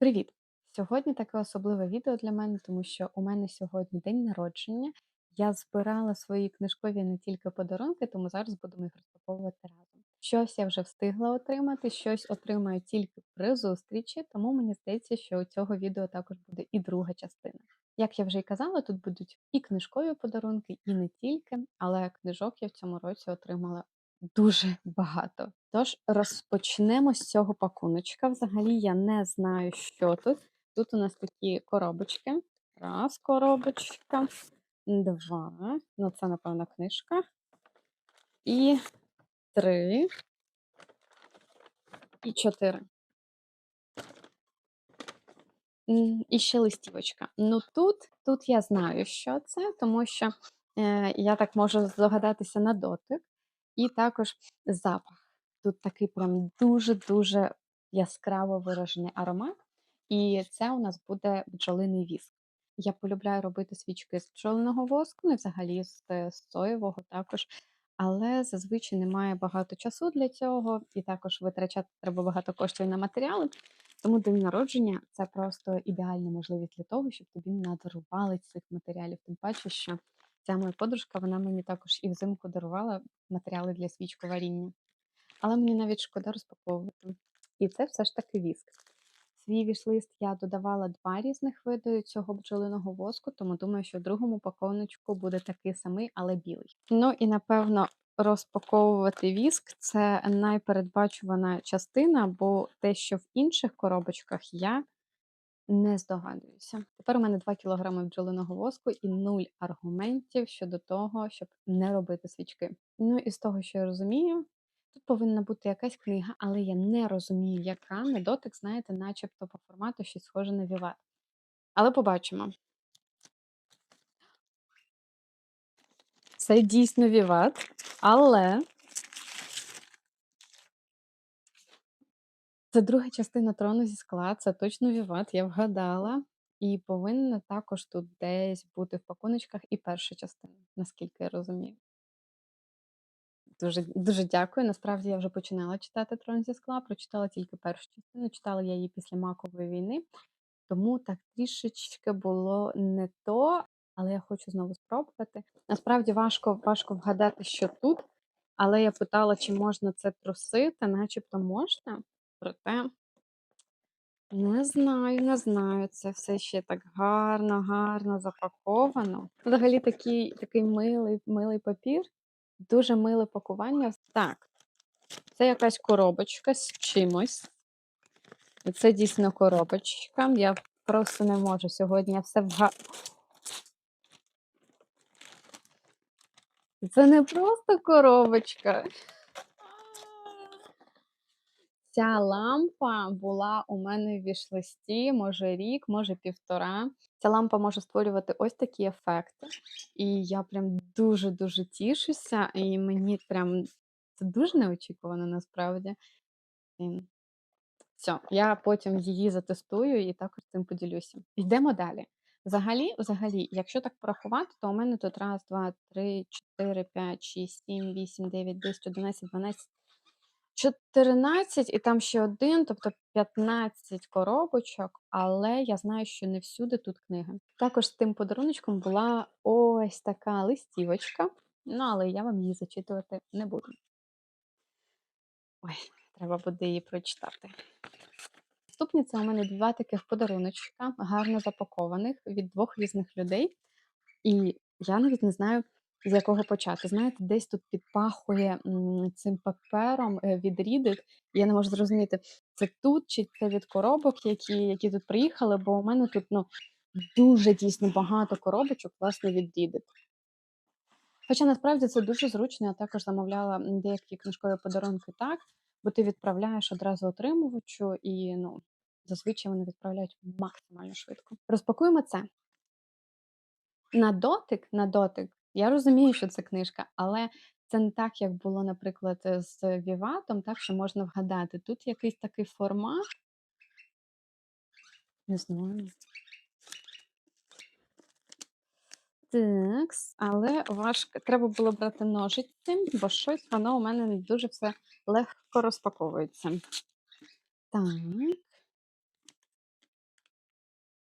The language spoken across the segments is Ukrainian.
Привіт! Сьогодні таке особливе відео для мене, тому що у мене сьогодні день народження. Я збирала свої книжкові не тільки подарунки, тому зараз будемо їх розпаковувати разом. Щось я вже встигла отримати, щось отримаю тільки при зустрічі, тому мені здається, що у цього відео також буде і друга частина. Як я вже й казала, тут будуть і книжкові подарунки, і не тільки, але книжок я в цьому році отримала Дуже багато. Тож розпочнемо з цього пакуночка. Взагалі я не знаю, що тут. Тут у нас такі коробочки. Раз коробочка, два. Ну, це, напевно, книжка. І три. І чотири. І ще листівочка. Ну тут, тут я знаю, що це, тому що е, я так можу здогадатися на дотик. І також запах. Тут такий прям дуже-дуже яскраво виражений аромат. І це у нас буде бджолиний віск. Я полюбляю робити свічки з бджолиного воску, ну і взагалі з, е, соєвого також. Але зазвичай немає багато часу для цього, і також витрачати треба багато коштів на матеріали. Тому день народження це просто ідеальна можливість для того, щоб тобі надарували цих матеріалів. Тим паче, що ця моя подружка, вона мені також і взимку дарувала матеріали для свічковаріння. Але мені навіть шкода розпаковувати. І це все ж таки віск. Свій вішлист я додавала два різних види цього бджолиного воску, тому думаю, що в другому пакуночку буде такий самий, але білий. Ну і напевно. Розпаковувати віск це найпередбачувана частина, бо те, що в інших коробочках я не здогадуюся. Тепер у мене 2 кілограми бджолиного воску і нуль аргументів щодо того, щоб не робити свічки. Ну і з того, що я розумію, тут повинна бути якась книга, але я не розумію, яка на дотик, знаєте, начебто по формату щось схоже на Віват. Але побачимо. Це дійсно Віват, але це друга частина трону зі скла, це точно Віват, я вгадала. І повинна також тут десь бути в пакуночках і перша частина, наскільки я розумію. Дуже дуже дякую. Насправді я вже починала читати Трон зі скла, прочитала тільки першу частину, читала я її після Макової війни, тому так трішечки було не то, але я хочу знову спробувати. Насправді важко важко вгадати, що тут, але я питала, чи можна це трусити, начебто можна, проте не знаю, не знаю. Це все ще так гарно, гарно запаковано. Взагалі такий такий милий, милий папір, дуже миле пакування. Так, це якась коробочка з чимось. Це дійсно коробочка. Я просто не можу сьогодні я все вга. Це не просто коробочка. Ця лампа була у мене в вішлисті, може рік, може півтора. Ця лампа може створювати ось такі ефекти. І я прям дуже-дуже тішуся, і мені прям це дуже неочікувано насправді. Все, я потім її затестую і також цим поділюся. Йдемо далі. Взагалі, взагалі, якщо так порахувати, то у мене тут раз, два, три, чотири, п'ять, шість, сім, вісім, дев'ять, десять, одинадцять, дванадцять. 14 і там ще один, тобто 15 коробочок, але я знаю, що не всюди тут книги. Також з тим подаруночком була ось така листівочка, ну але я вам її зачитувати не буду. Ой, треба буде її прочитати. Наступні це у мене два таких подаруночка, гарно запакованих від двох різних людей. І я навіть не знаю, з якого почати. Знаєте, десь тут підпахує цим папером е, від Reddit. Я не можу зрозуміти, це тут чи це від коробок, які які тут приїхали, бо у мене тут ну, дуже дійсно багато коробочок, власне, від Reddit. Хоча насправді це дуже зручно, я також замовляла деякі книжкові подарунки так, бо ти відправляєш одразу отримувачу, і ну, зазвичай вони відправляють максимально швидко. Розпакуємо це. На дотик, на дотик я розумію, що це книжка, але це не так, як було, наприклад, е, з Віватом, так що можна вгадати. Тут якийсь такий формат. Не знаю. Так, але важко. Треба було брати ножиці, бо щось воно у мене не дуже все легко розпаковується. Так.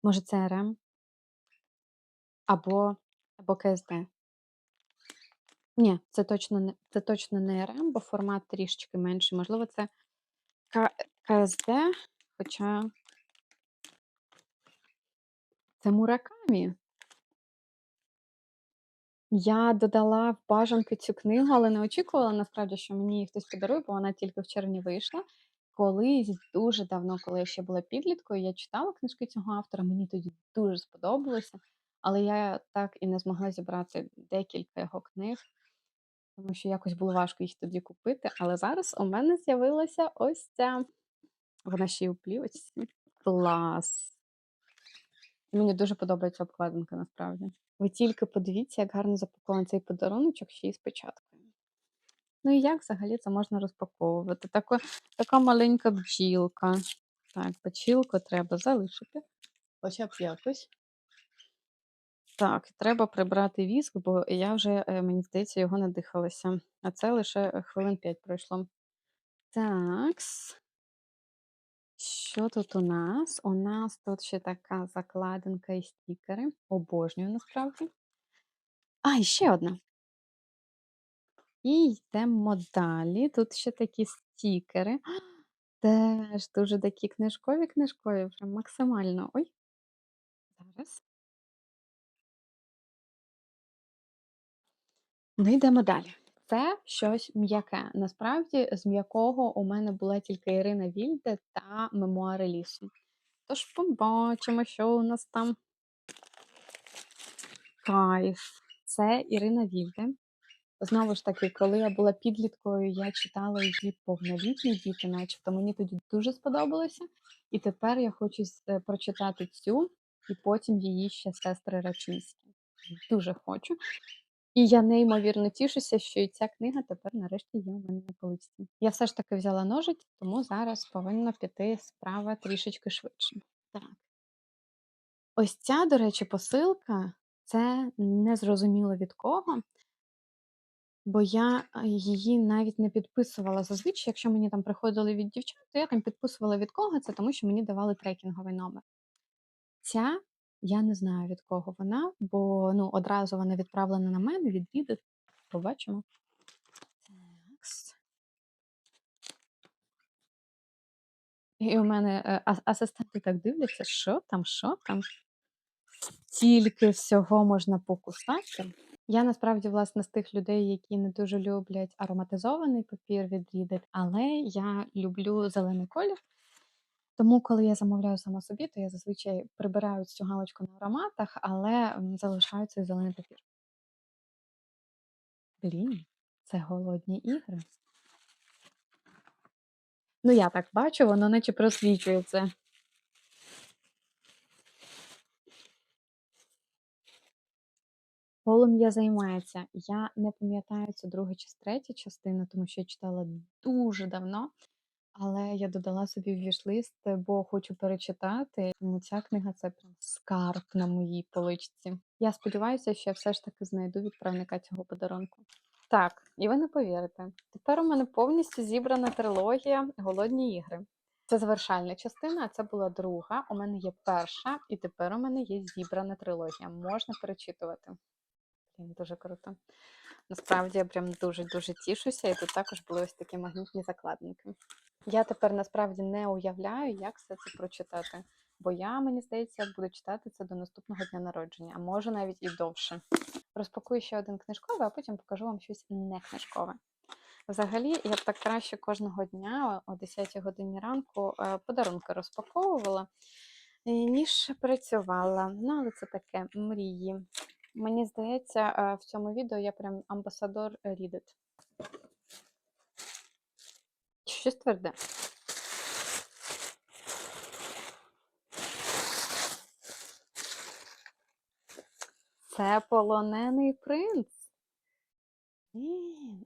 Може, це РМ? Або або КСД. Ні, це точно не це точно не РМ, бо формат трішечки менший. Можливо, це КСД, хоча це Муракамі. Я додала в бажанки цю книгу, але не очікувала насправді, що мені її хтось подарує, бо вона тільки в червні вийшла. Колись дуже давно, коли я ще була підліткою, я читала книжки цього автора, мені тоді дуже сподобалося, але я так і не змогла зібрати декілька його книг, тому що якось було важко їх тоді купити. Але зараз у мене з'явилася ось ця. Вона ще й у плівочці. Клас! Мені дуже подобається обкладинка насправді. Ви тільки подивіться, як гарно запакований цей подаруночок ще й з печаткою. Ну і як взагалі це можна розпаковувати? Тако, така маленька бджілка. Так, бджілку треба залишити. Хоча б якось. Так, треба прибрати віск, бо я вже, е, мені здається, його надихалася. А це лише е, хвилин 5 пройшло. Такс. Що тут у нас? У нас тут ще така закладинка і стікери. Обожнюю насправді. А, і ще одна. І йдемо далі. Тут ще такі стікери. Теж дуже такі книжкові книжкові, прям максимально. Ой, Ну, йдемо далі. Це щось м'яке. Насправді, з м'якого у мене була тільки Ірина Вільде та мемуари лісу. Тож побачимо, що у нас там. Кайф. Це Ірина Вільде. Знову ж таки, коли я була підліткою, я читала її повнолітні діти, начебто мені тоді дуже сподобалося. І тепер я хочу е, прочитати цю і потім її ще сестри Рачинські. Дуже хочу. І я неймовірно тішуся, що і ця книга тепер нарешті є у мене на поличці. Я все ж таки взяла ножиць, тому зараз повинна піти справа трішечки швидше. Так. Ось ця, до речі, посилка це незрозуміло від кого. Бо я її навіть не підписувала. Зазвичай, якщо мені там приходили від дівчат, то я там підписувала від кого це, тому що мені давали трекінговий номер. Ця я не знаю від кого вона, бо ну, одразу вона відправлена на мене, відвідати. Побачимо. І у мене е, ас- асистенти так дивляться, що там, що там. Стільки всього можна покусати. Я насправді власне з тих людей, які не дуже люблять ароматизований папір від Reddit, але я люблю зелений колір. Тому, коли я замовляю сама собі, то я зазвичай прибираю цю галочку на ароматах, але залишаю цей зелений папір. Блін, це голодні ігри. Ну, я так бачу, воно наче просвічується. Полум'я займається. Я не пам'ятаю, це друга чи третя частина, тому що я читала дуже давно. Але я додала собі в вішлист, бо хочу перечитати. Тому ця книга це прям скарб на моїй поличці. Я сподіваюся, що я все ж таки знайду відправника цього подарунку. Так, і ви не повірите. Тепер у мене повністю зібрана трилогія Голодні ігри. Це завершальна частина, а це була друга. У мене є перша, і тепер у мене є зібрана трилогія. Можна перечитувати. Дуже круто. Насправді я прям дуже-дуже тішуся, і тут також були ось такі магнітні закладники. Я тепер насправді не уявляю, як все це прочитати. Бо я, мені здається, буду читати це до наступного дня народження, а може навіть і довше. Розпакую ще один книжковий, а потім покажу вам щось не книжкове. Взагалі, я б так краще кожного дня о 10 годині ранку е, подарунки розпаковувала, е, ніж працювала. Ну, але це таке мрії. Мені здається, в цьому відео я прям амбасадор Reddit. Щось тверде. Це полонений принц.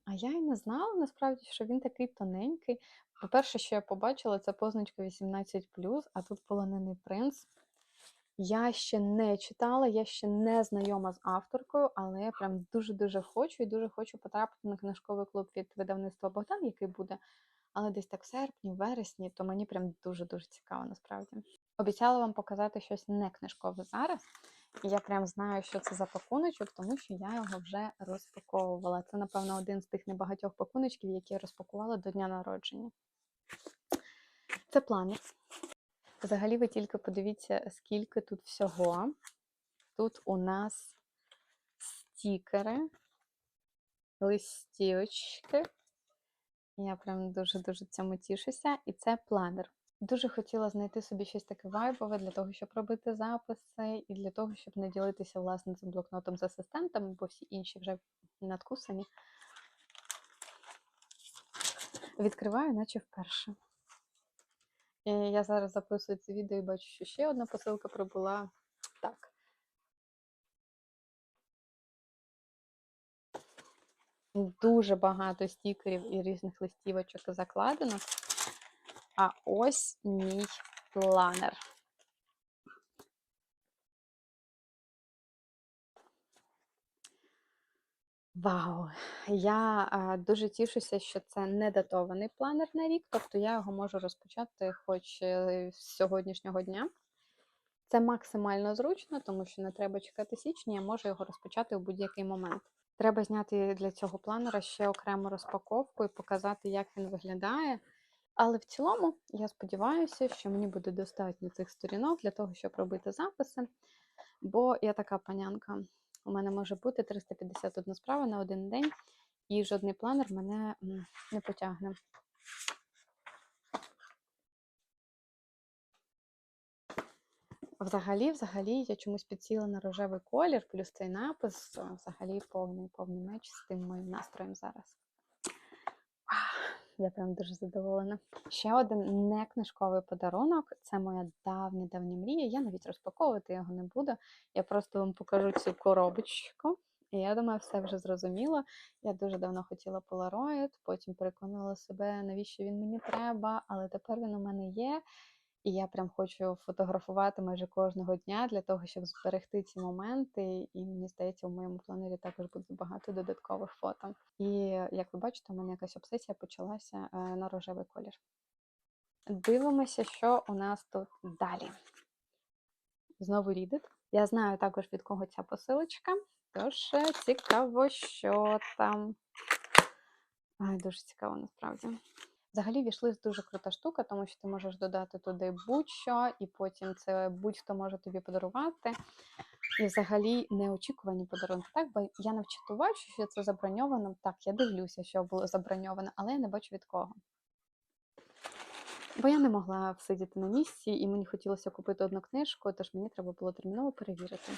А я й не знала насправді, що він такий тоненький. По-перше, що я побачила, це позначка 18, а тут полонений принц. Я ще не читала, я ще не знайома з авторкою, але я прям дуже-дуже хочу і дуже хочу потрапити на книжковий клуб від видавництва Богдан, який буде, але десь так в серпні, в вересні, то мені прям дуже-дуже цікаво насправді. Обіцяла вам показати щось не книжкове зараз. Я прям знаю, що це за пакуночок, тому що я його вже розпаковувала. Це, напевно, один з тих небагатьох пакуночків, які я розпакувала до дня народження. Це планер. Взагалі, ви тільки подивіться, скільки тут всього. Тут у нас стікери, листівочки. Я прям дуже-дуже цьому тішуся. І це планер. Дуже хотіла знайти собі щось таке вайбове для того, щоб робити записи, і для того, щоб не ділитися власне цим блокнотом з асистентами, бо всі інші вже надкусані. Відкриваю, наче вперше. І я зараз записую це відео і бачу, що ще одна посилка прибула. Так. Дуже багато стікерів і різних листівочок закладено. А ось мій планер. Вау! Я а, дуже тішуся, що це не датований планер на рік, тобто я його можу розпочати хоч е, з сьогоднішнього дня. Це максимально зручно, тому що не треба чекати січня, я можу його розпочати у будь-який момент. Треба зняти для цього планера ще окрему розпаковку і показати, як він виглядає. Але в цілому, я сподіваюся, що мені буде достатньо цих сторінок для того, щоб робити записи. Бо я така панянка. У мене може бути 351 справа на один день, і жодний планер мене не потягне. Взагалі, взагалі, я чомусь підсіла на рожевий колір, плюс цей напис взагалі повний повний меч з тим моїм настроєм зараз. Я прям дуже задоволена. Ще один не книжковий подарунок. Це моя давня давня мрія. Я навіть розпаковувати його не буду. Я просто вам покажу цю коробочку. І я думаю, все вже зрозуміло. Я дуже давно хотіла Polaroid, потім переконала себе, навіщо він мені треба, але тепер він у мене є. І я прям хочу фотографувати майже кожного дня для того, щоб зберегти ці моменти. І мені здається, у моєму планері також буде багато додаткових фото. І як ви бачите, у мене якась обсесія почалася е, на рожевий колір. Дивимося, що у нас тут далі. Знову Reddit. Я знаю також від кого ця посилочка. Тож е, цікаво, що там. Ай, дуже цікаво насправді. Взагалі вішлист дуже крута штука, тому що ти можеш додати туди будь-що, і потім це будь-хто може тобі подарувати. І взагалі неочікувані подарунки. Так, бо я на вчиту що це заброньовано. Так, я дивлюся, що було заброньовано, але я не бачу від кого. Бо я не могла всидіти на місці, і мені хотілося купити одну книжку, тож мені треба було терміново перевірити.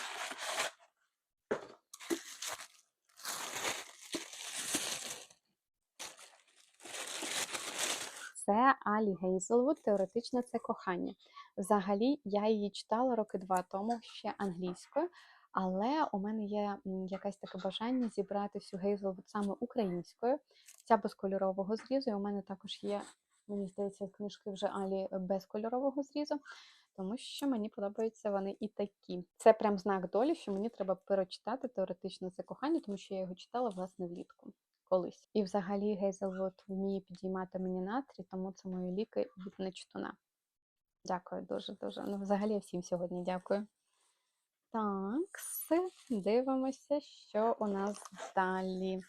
Це Алі Гейзелвуд, теоретично це кохання. Взагалі, я її читала роки два тому ще англійською, але у мене є якесь таке бажання зібрати всю Гейзелвуд саме українською. Ця без кольорового зрізу. І у мене також є, мені здається, книжки вже Алі без кольорового зрізу, тому що мені подобаються вони і такі. Це прям знак долі, що мені треба перечитати теоретично це кохання, тому що я його читала власне влітку колись. І взагалі Гейзелвуд вміє підіймати мені настрій, тому це мої ліки від нечитуна. Дякую дуже-дуже. Ну, взагалі всім сьогодні дякую. Так, дивимося, що у нас далі.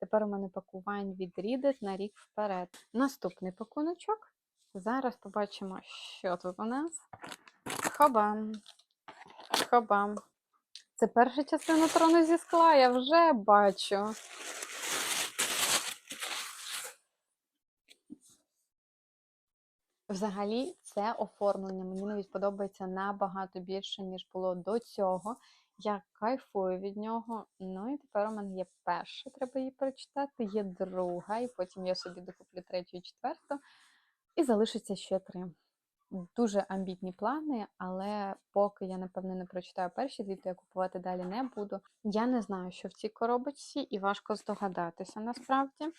Тепер у мене пакувань від Reddit на рік вперед. Наступний пакуночок. Зараз побачимо, що тут у нас. Хобам. Хобам. Це перша частина трону зі скла, я вже бачу. Взагалі, це оформлення мені навіть подобається набагато більше, ніж було до цього. Я кайфую від нього. Ну і тепер у мене є перша, треба її прочитати, є друга, і потім я собі докуплю третю і четверту. І залишиться ще три. Дуже амбітні плани, але поки я, напевне, не прочитаю перші дві, то я купувати далі не буду. Я не знаю, що в цій коробочці, і важко здогадатися насправді,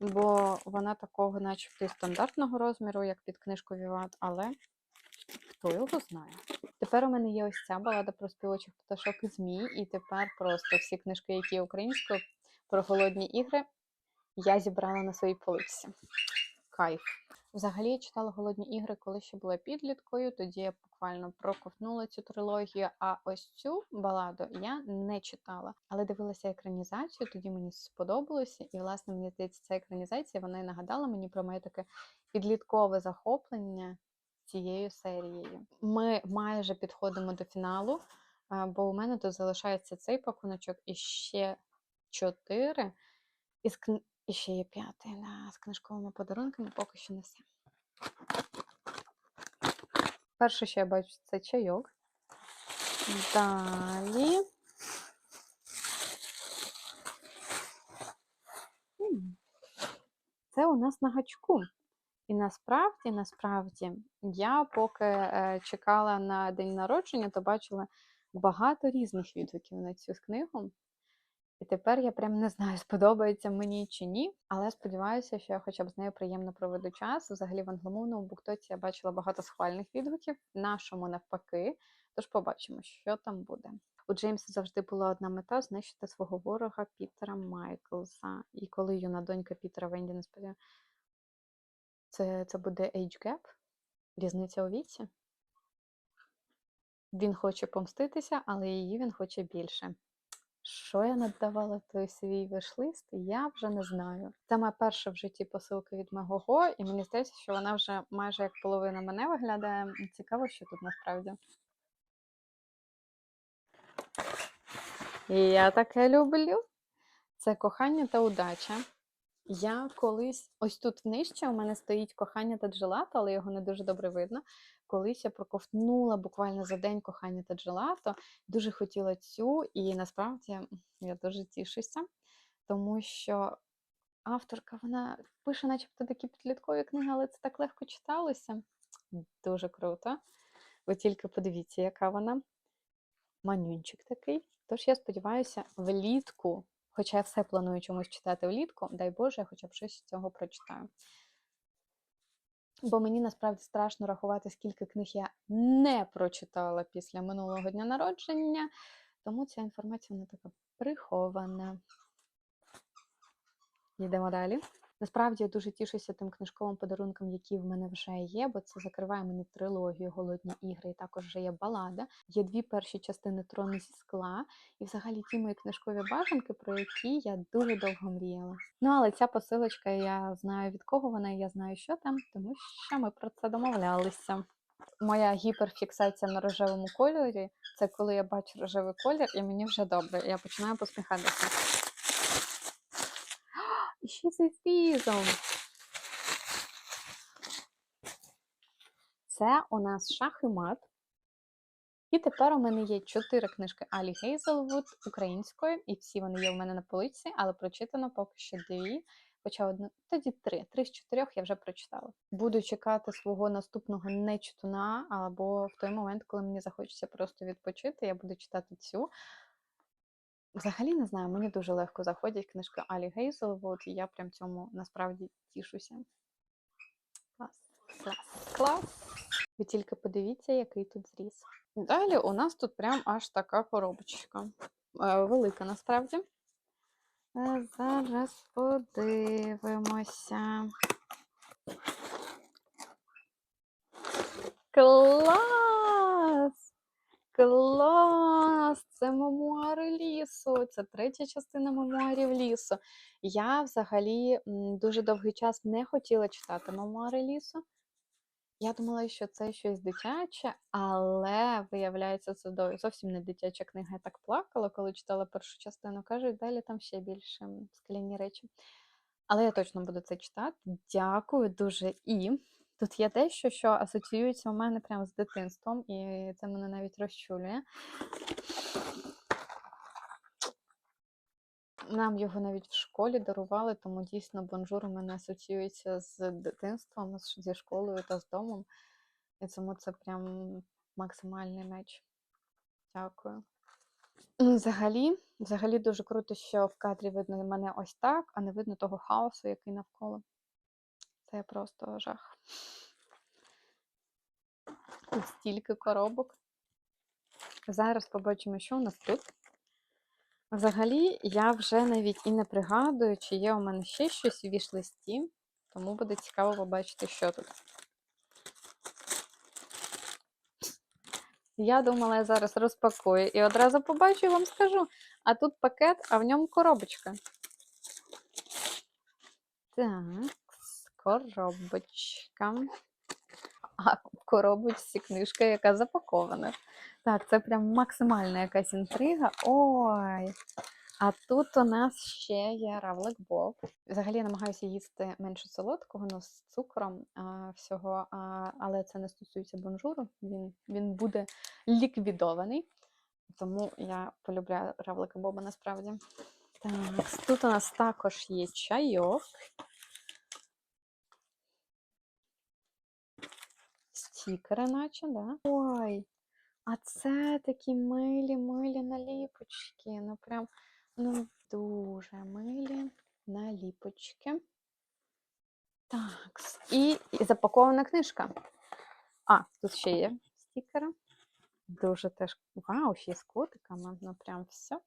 бо вона такого, начебто, стандартного розміру, як під книжку Віват, але хто його знає. Тепер у мене є ось ця балада про співочих пташок і змій, і тепер просто всі книжки, які є українською про голодні ігри, я зібрала на своїй полиці. Кайф. Взагалі я читала голодні ігри, коли ще була підліткою. Тоді я буквально проковтнула цю трилогію. А ось цю баладу я не читала, але дивилася екранізацію. Тоді мені сподобалося, і власне мені здається, ця екранізація вона і нагадала мені про моє таке підліткове захоплення цією серією. Ми майже підходимо до фіналу, бо у мене тут залишається цей пакуночок і ще чотири. І, з кн... і ще є п'ятий да, з книжковими подарунками, поки що не все. Перше, що я бачу, це чайок. Далі. Це у нас на гачку. І насправді, насправді, я поки е, чекала на день народження, то бачила багато різних відгуків на цю книгу. І тепер я прям не знаю, сподобається мені чи ні, але сподіваюся, що я хоча б з нею приємно проведу час. Взагалі в англомовному буктоці я бачила багато схвальних відгуків, нашому навпаки. Тож побачимо, що там буде. У Джеймса завжди була одна мета знищити свого ворога Пітера Майклса. І коли юна донька Пітера Венді не сподіває, це, це буде age gap? Різниця у віці? Він хоче помститися, але її він хоче більше. Що я надавала той свій виш-лист, я вже не знаю. Це моя перша в житті посилка від Мегого, і мені здається, що вона вже майже як половина мене виглядає. Цікаво, що тут насправді. І я таке люблю. Це кохання та удача. Я колись, ось тут нижче у мене стоїть кохання та джелато, але його не дуже добре видно. Колись я проковтнула буквально за день кохання та джелато. Дуже хотіла цю, і насправді я дуже тішуся, тому що авторка вона пише, начебто, такі підліткові книги, але це так легко читалося. Дуже круто. Ви тільки подивіться, яка вона. Манюнчик такий. Тож я сподіваюся, влітку, хоча я все планую чомусь читати влітку, дай Боже, я хоча б щось з цього прочитаю. Бо мені насправді страшно рахувати, скільки книг я не прочитала після минулого дня народження, тому ця інформація вона така прихована. Йдемо далі. Насправді я дуже тішуся тим книжковим подарункам, які в мене вже є, бо це закриває мені трилогію Голодні ігри, і також вже є балада. Є дві перші частини трону зі скла, і взагалі ті мої книжкові бажанки, про які я дуже довго мріяла. Ну але ця посилочка, я знаю від кого вона, і я знаю, що там, тому що ми про це домовлялися. Моя гіперфіксація на рожевому кольорі це коли я бачу рожевий колір, і мені вже добре. Я починаю посміхатися. І ще з ефізом. Це у нас шах і мат. І тепер у мене є чотири книжки Алі Гейзелвуд українською, і всі вони є у мене на полиці, але прочитано поки що дві. Хоча одну, тоді три. Три з чотирьох я вже прочитала. Буду чекати свого наступного нечитуна, або в той момент, коли мені захочеться просто відпочити, я буду читати цю. Взагалі не знаю, мені дуже легко заходять книжки Алі Гейзелвуд, і я прям цьому насправді тішуся. Клас, клас, клас. Ви тільки подивіться, який тут зріс. Далі у нас тут прям аж така коробочка. Е, Велика насправді. Е, Зараз подивимося. Клас! Клас! Це мемуари лісу. Це третя частина мемуарів лісу. Я взагалі дуже довгий час не хотіла читати мемуари лісу. Я думала, що це щось дитяче, але виявляється, це зовсім не дитяча книга. Я так плакала, коли читала першу частину. Кажуть, далі там ще більше скляні речі. Але я точно буду це читати. Дякую дуже. І тут є дещо, що асоціюється у мене прямо з дитинством, і це мене навіть розчулює. Нам його навіть в школі дарували, тому дійсно бонжур у мене асоціюється з дитинством, зі школою та з домом. І тому це прям максимальний меч. Дякую. Взагалі, взагалі дуже круто, що в кадрі видно мене ось так, а не видно того хаосу, який навколо. Це просто жах. Тут стільки коробок. Зараз побачимо, що у нас тут. Взагалі, я вже навіть і не пригадую, чи є у мене ще щось у віш-листі, Тому буде цікаво побачити, що тут. Я думала, я зараз розпакую і одразу побачу і вам скажу. А тут пакет, а в ньому коробочка. Так, коробочка. А в коробочці книжка, яка запакована. Так, це прям максимальна якась інтрига. Ой. А тут у нас ще є равлик Боб. Взагалі я намагаюся їсти менше солодкого, ну з цукром а, всього, а, але це не стосується бонжуру. Він, він буде ліквідований. Тому я полюбляю равлика Боба насправді. Так, тут у нас також є чайок. Стікери, наче, да? Ой, а це такі милі, милі наліпочки. Ну, прям, ну, дуже милі наліпочки. Так, і, і запакована книжка. А, тут ще є стікери. Дуже теж. Вау, ще з котиками. Ну, прям все.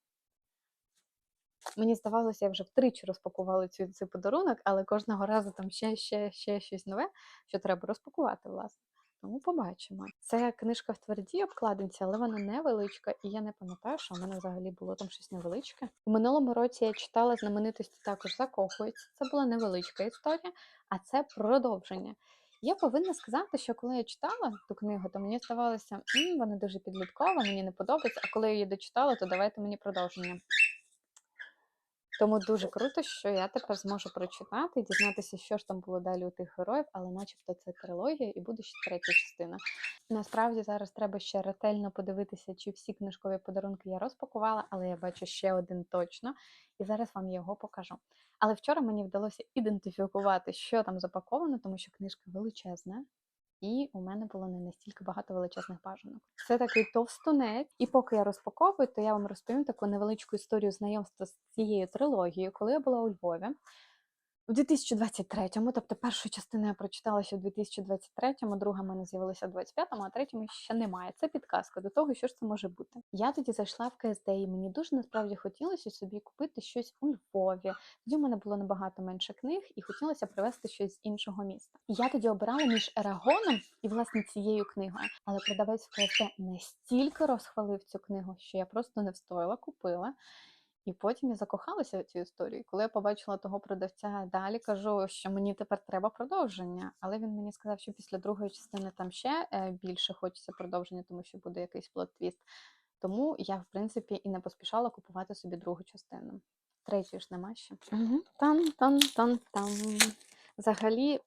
Мені здавалося, я вже втричі розпакувала цю, цей подарунок, але кожного разу там ще, ще, ще щось нове, що треба розпакувати, власне. Тому побачимо. Це книжка в твердій обкладинці, але вона невеличка, і я не пам'ятаю, що в мене взагалі було там щось невеличке. У минулому році я читала знаменитості також закохуються. Це була невеличка історія, а це продовження. Я повинна сказати, що коли я читала ту книгу, то мені здавалося, вона дуже підліткова, мені не подобається. А коли я її дочитала, то давайте мені продовження. Тому дуже круто, що я тепер зможу прочитати дізнатися, що ж там було далі у тих героїв, але начебто це трилогія і буде ще третя частина. Насправді зараз треба ще ретельно подивитися, чи всі книжкові подарунки я розпакувала, але я бачу ще один точно, і зараз вам його покажу. Але вчора мені вдалося ідентифікувати, що там запаковано, тому що книжка величезна. І у мене було не настільки багато величезних бажанок. Це такий товстунець. І поки я розпаковую, то я вам розповім таку невеличку історію знайомства з цією трилогією, коли я була у Львові. У 2023-му, тобто першу частину я прочитала ще в 2023-му, друга в мене з'явилася в 25-му, а третьому ще немає. Це підказка до того, що ж це може бути. Я тоді зайшла в КСД, і мені дуже насправді хотілося собі купити щось у Львові. Тоді в мене було набагато менше книг, і хотілося привезти щось з іншого міста. І я тоді обирала між Ерагоном і власне цією книгою. Але продавець в КСД настільки розхвалив цю книгу, що я просто не встояла, купила. І потім я закохалася в цю історію. Коли я побачила того продавця далі, кажу, що мені тепер треба продовження. Але він мені сказав, що після другої частини там ще е, більше хочеться продовження, тому що буде якийсь плот-твіст. Тому я, в принципі, і не поспішала купувати собі другу частину. Третьої ж нема ще. Угу. Там-там-там-там. Взагалі,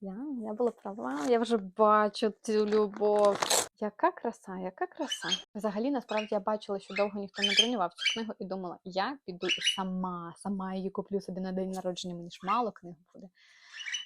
я, я була права, я вже бачу цю любов. Яка краса, яка краса. Взагалі, насправді я бачила, що довго ніхто не бронював цю книгу і думала, я піду і сама, сама її куплю собі на день народження, мені ж мало книг буде.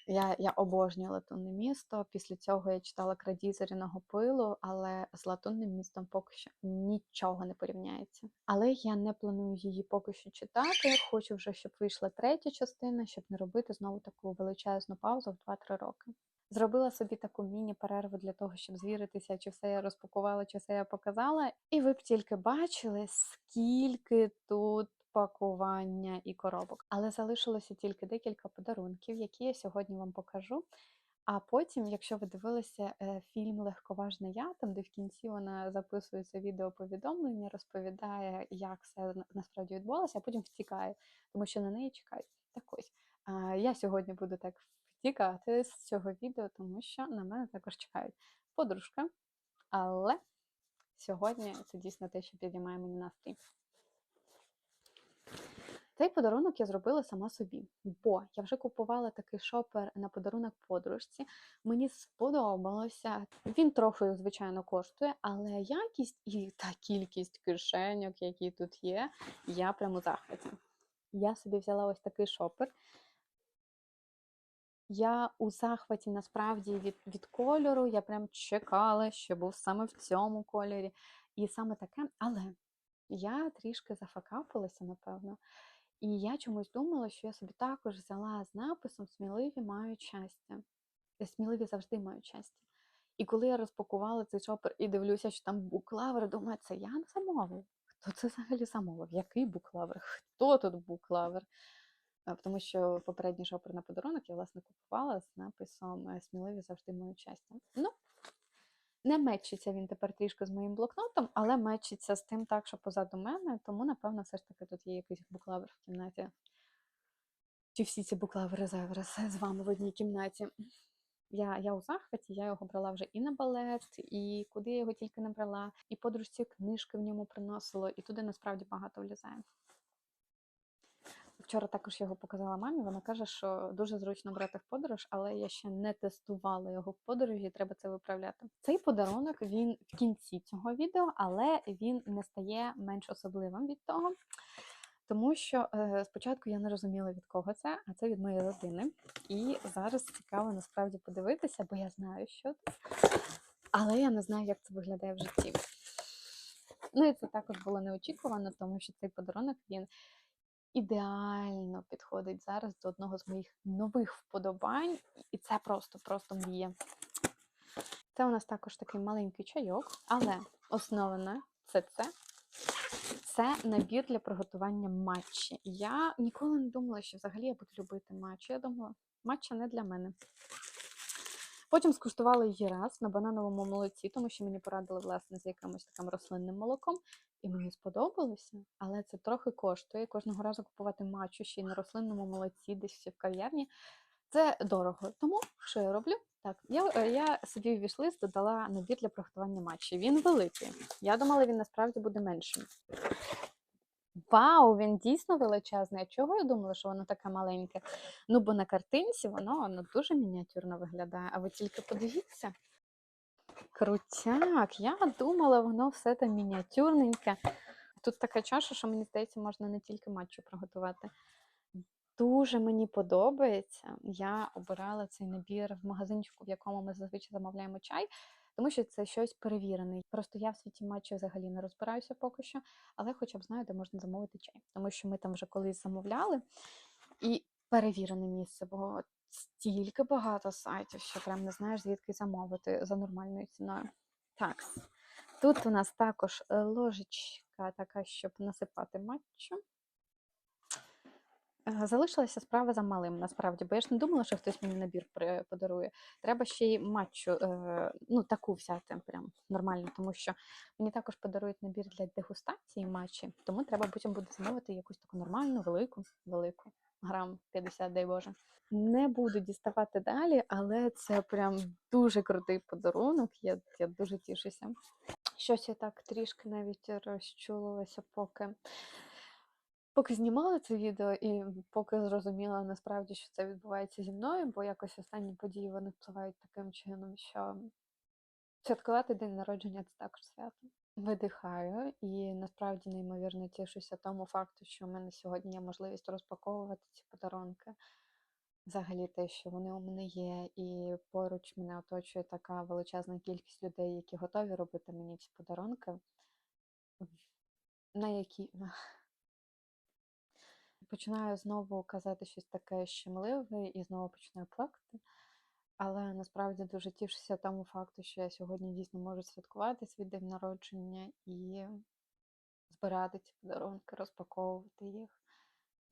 Я, я обожнюю латунне місто. Після цього я читала крадій зоряного пилу, але з латунним містом поки що нічого не порівняється. Але я не планую її поки що читати. Хочу вже, щоб вийшла третя частина, щоб не робити знову таку величезну паузу в 2-3 роки. Зробила собі таку міні-перерву для того, щоб звіритися, чи все я розпакувала, чи все я показала. І ви б тільки бачили, скільки тут пакування і коробок. Але залишилося тільки декілька подарунків, які я сьогодні вам покажу. А потім, якщо ви дивилися е, фільм Легковажна я, там де в кінці вона записує це відеоповідомлення, розповідає, як все насправді відбувалося, а потім втікає, тому що на неї чекають. Так ось я сьогодні буду так втікати з цього відео, тому що на мене також чекають подружка. Але сьогодні це дійсно те, що підіймає мені настрій. Цей подарунок я зробила сама собі, бо я вже купувала такий шопер на подарунок подружці. Мені сподобалося. Він трохи, звичайно, коштує, але якість і та кількість кишеньок, які тут є, я прямо захваті. Я собі взяла ось такий шопер. Я у захваті насправді від, від кольору. Я прям чекала, що був саме в цьому кольорі. І саме таке, але я трішки зафакапилася, напевно. І я чомусь думала, що я собі також взяла з написом Сміливі мають щастя. Е, Сміливі завжди мають щастя. І коли я розпакувала цей шопер і дивлюся, що там буклавер, думаю, це я не замовив. Хто це взагалі замовив? Який буклавер? Хто тут буклавер? Тому що попередній шопер на подарунок я власне купувала з написом е, Сміливі завжди моє щастя. Ну, не мечиться він тепер трішки з моїм блокнотом, але мечиться з тим так, що позаду мене, тому, напевно, все ж таки тут є якийсь буклавер в кімнаті. Чи всі ці буклавери зараз з вами в одній кімнаті? Я, я у захваті, я його брала вже і на балет, і куди я його тільки не брала, і подружці книжки в ньому приносило, і туди насправді багато влізає. Вчора також його показала мамі. Вона каже, що дуже зручно брати в подорож, але я ще не тестувала його в подорожі, і треба це виправляти. Цей подарунок він в кінці цього відео, але він не стає менш особливим від того. Тому що е, спочатку я не розуміла від кого це, а це від моєї родини. І зараз цікаво насправді подивитися, бо я знаю, що це. Але я не знаю, як це виглядає в житті. Ну і це також було неочікувано, тому що цей подарунок він ідеально підходить зараз до одного з моїх нових вподобань, і це просто просто мрія. Це у нас також такий маленький чайок, але основне це це. Це набір для приготування матчі. Я ніколи не думала, що взагалі я буду любити матчу. Я думала, матча не для мене. Потім скуштувала її раз на банановому молоці, тому що мені порадили власне з якимось таким рослинним молоком, і мені сподобалося, але це трохи коштує. Кожного разу купувати матчу ще й на рослинному молоці, десь в кав'ярні. Це дорого. Тому що я роблю? Так, я, е, я собі в вішлист додала набір для приготування матчі. Він великий. Я думала, він насправді буде меншим. Вау, він дійсно величезний. Чого я думала, що воно таке маленьке? Ну, бо на картинці воно, воно дуже мініатюрно виглядає. А ви тільки подивіться. Крутяк, я думала, воно все там мініатюрненьке. Тут така чаша, що мені здається, можна не тільки матчу приготувати. Дуже мені подобається. Я обирала цей набір в магазинчику, в якому ми зазвичай замовляємо чай, тому що це щось перевірене. Просто я в світі матчу взагалі не розбираюся поки що, але хоча б знаю, де можна замовити чай. Тому що ми там вже колись замовляли і перевірене місце, бо стільки багато сайтів, що прям не знаєш, звідки замовити за нормальною ціною. Так, тут у нас також е, ложечка така, щоб насипати матчу. Е, Залишилася справа за малим, насправді, бо я ж не думала, що хтось мені набір подарує. Треба ще й матчу, е, ну таку взяти прям нормально, тому що мені також подарують набір для дегустації матчі, тому треба потім буде замовити якусь таку нормальну, велику, велику, грам 50, дай Боже. Не буду діставати далі, але це прям дуже крутий подарунок. Я, я дуже тішуся. Щось я так трішки навіть розчулилася, поки Поки знімала це відео і поки зрозуміла насправді, що це відбувається зі мною, бо якось останні події вони впливають таким чином, що святкувати день народження це також свято. Видихаю і насправді неймовірно тішуся тому факту, що в мене сьогодні є можливість розпаковувати ці подарунки. Взагалі те, що вони у мене є, і поруч мене оточує така величезна кількість людей, які готові робити мені ці подарунки, на які починаю знову казати щось таке щемливе і знову починаю плакати. Але насправді дуже тішуся тому факту, що я сьогодні дійсно можу святкувати свій день народження і збирати ці подарунки, розпаковувати їх.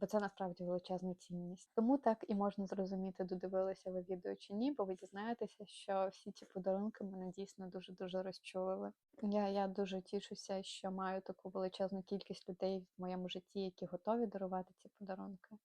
Бо це насправді величезна цінність. Тому так і можна зрозуміти, додивилися ви відео чи ні, бо ви дізнаєтеся, що всі ці подарунки мене дійсно дуже-дуже розчулили. Я, я дуже тішуся, що маю таку величезну кількість людей в моєму житті, які готові дарувати ці подарунки.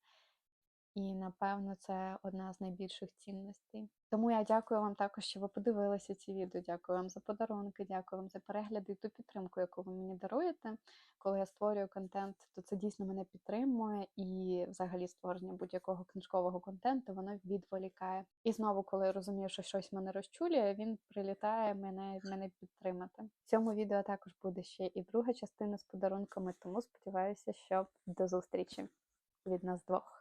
І напевно це одна з найбільших цінностей. Тому я дякую вам також, що ви подивилися ці відео. Дякую вам за подарунки, дякую вам за перегляди і ту підтримку, яку ви мені даруєте. Коли я створюю контент, то це дійсно мене підтримує, і взагалі створення будь-якого книжкового контенту воно відволікає. І знову, коли я розумію, що щось мене розчулює, він прилітає мене, мене підтримати. В цьому відео також буде ще і друга частина з подарунками, тому сподіваюся, що до зустрічі від нас двох.